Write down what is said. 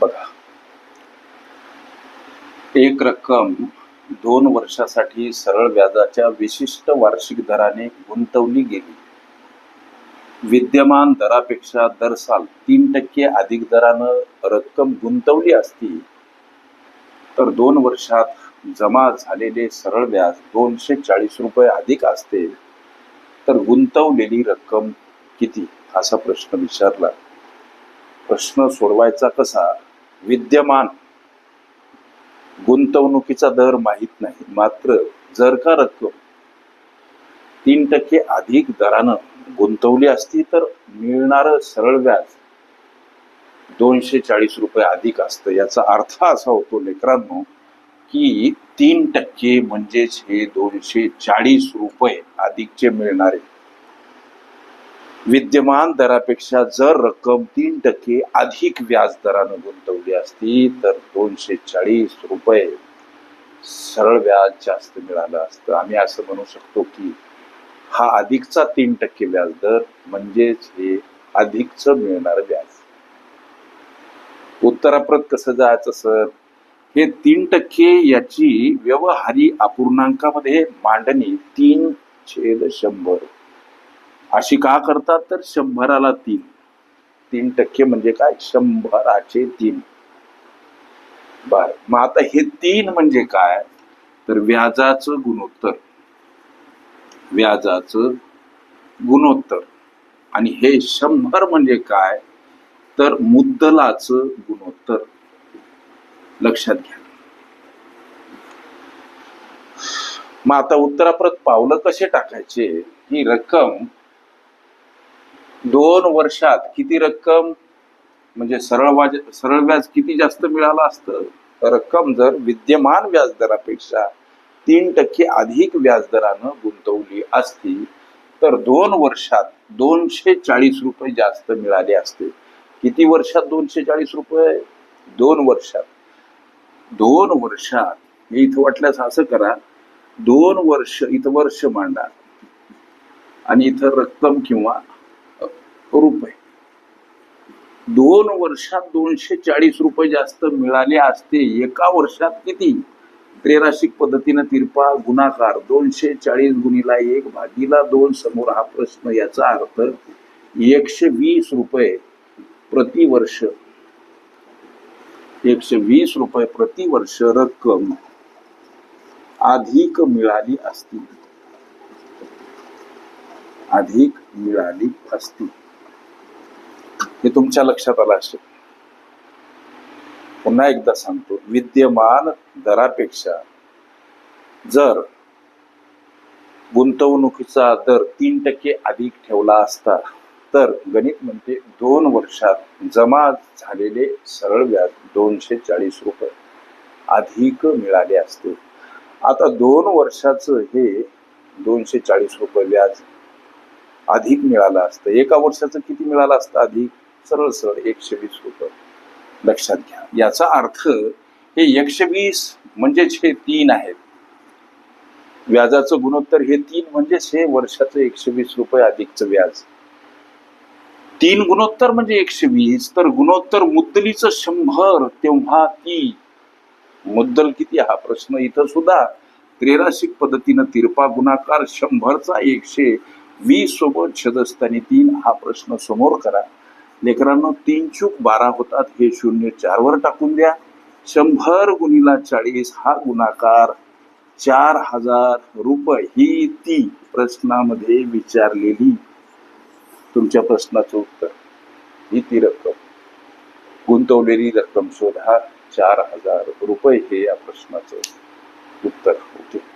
बघा. एक रक्कम दोन वर्षासाठी सरळ व्याजाच्या विशिष्ट वार्षिक दराने गुंतवली गेली. विद्यमान दरापेक्षा दर साल तीन टक्के अधिक दरानं रक्कम गुंतवली असती तर दोन वर्षात जमा झालेले सरळ व्याज दोनशे चाळीस रुपये अधिक असते. तर गुंतवलेली रक्कम किती? असा प्रश्न विचारला. प्रश्न सोडवायचा कसा? विद्यमान. गुंतवणुकीचा दर माहीत नाही. मात्र जर का रक्कम तीन टक्के अधिक दरानं गुंतवली असती तर मिळणारं सरळ व्याज दोनशे चाळीस रुपये अधिक असतं. याचा अर्थ असा होतो लेकरांनो की तीन टक्के म्हणजेच हे दोनशे चाळीस रुपये अधिकचे मिळणारे. विद्यमान दरापेक्षा जर रक्कम तीन टक्के अधिक व्याज दरानं गुंतवली असती तर दोनशे चाळीस रुपये सरळ व्याज जास्त मिळालं असतं. आम्ही असं म्हणू शकतो की हा अधिकचा तीन टक्के व्याज दर म्हणजेच हे अधिकच मिळणार व्याज. उत्तराप्रत कसं जायचं सर? हे तीन टक्के याची व्यवहारी अपूर्णांकामध्ये मांडणी तीन छेद शंभर. अशी का करतात तर शंभराला तीन. तीन टक्के म्हणजे काय? शंभराचे तीन. बर. मग आता हे तीन म्हणजे काय? तर व्याजाचं गुणोत्तर. व्याजाचं गुणोत्तर. आणि हे शंभर म्हणजे काय? तर मुद्दलाचं गुणोत्तर. लक्षात घ्या. मग आता उत्तराप्रत पावलं कसे टाकायचे? ही रक्कम दोन वर्षात किती रक्कम म्हणजे सरळ व्याज सरळ व्याज किती जास्त मिळालं असतं? रक्कम जर विद्यमान व्याजदरापेक्षा तीन टक्के अधिक व्याजदरानं गुंतवली असती तर दोन वर्षात दोनशे चाळीस रुपये जास्त मिळाले असते. किती वर्षात दोनशे चाळीस रुपये? दोन वर्षात. दोन वर्षात हे इथं वाटल्यास असं करा दोन वर्ष इथं वर्ष मांडा. आणि इथं रक्कम किंवा रुपये दोन वर्षात दोनशे चाळीस रुपये जास्त मिळाले असते. एका वर्षात किती? त्रेराशिक पद्धतीनं तिरपा गुणाकार दोनशे चाळीस गुणीला एक भागीला दोन समोर हा प्रश्न. याचा अर्थ एकशे वीस रुपये प्रतिवर्ष एकशे वीस रुपये प्रतिवर्ष रक्कम अधिक मिळाली असती. अधिक मिळाली असती. हे तुमच्या लक्षात आलं असेल. पुन्हा एकदा सांगतो विद्यमान दरापेक्षा जर गुंतवणुकीचा दर तीन टक्के अधिक ठेवला असता तर गणित म्हणते दोन वर्षात जमा झालेले सरळ व्याज दोनशे चाळीस रुपये अधिक मिळाले असते. आता दोन वर्षाचं हे दोनशे चाळीस रुपये व्याज अधिक मिळालं असतं. एका वर्षाचं किती मिळालं असतं अधिक? सरळ सरळ एकशे वीस रुपये. लक्षात घ्या. याचा अर्थ हे एकशे वीस म्हणजेच हे तीन आहेत. व्याजाचं गुणोत्तर हे तीन म्हणजेच हे वर्षाचं एकशे वीस रुपये अधिकचं व्याज. तीन गुणोत्तर म्हणजे एकशे वीस तर गुणोत्तर मुद्दलीचं शंभर तेव्हा ती मुद्दल किती? हा प्रश्न इथं सुद्धा त्रेराशिक पद्धतीनं तिरपा गुणाकार शंभरचा एकशे वीस सोबत छदस्थानी तीन हा प्रश्न समोर करा. लेकरांनो तीन चूक बारा होतात हे शून्य चार वर टाकून द्या. शंभर गुणीला चाळीस हा गुणाकार चार हजार रुपये. ही ती प्रश्नामध्ये विचारलेली तुमच्या प्रश्नाचं उत्तर. ही ती रक्कम. गुंतवलेली रक्कम शोधा. चार हजार रुपये हे या प्रश्नाचं उत्तर होते.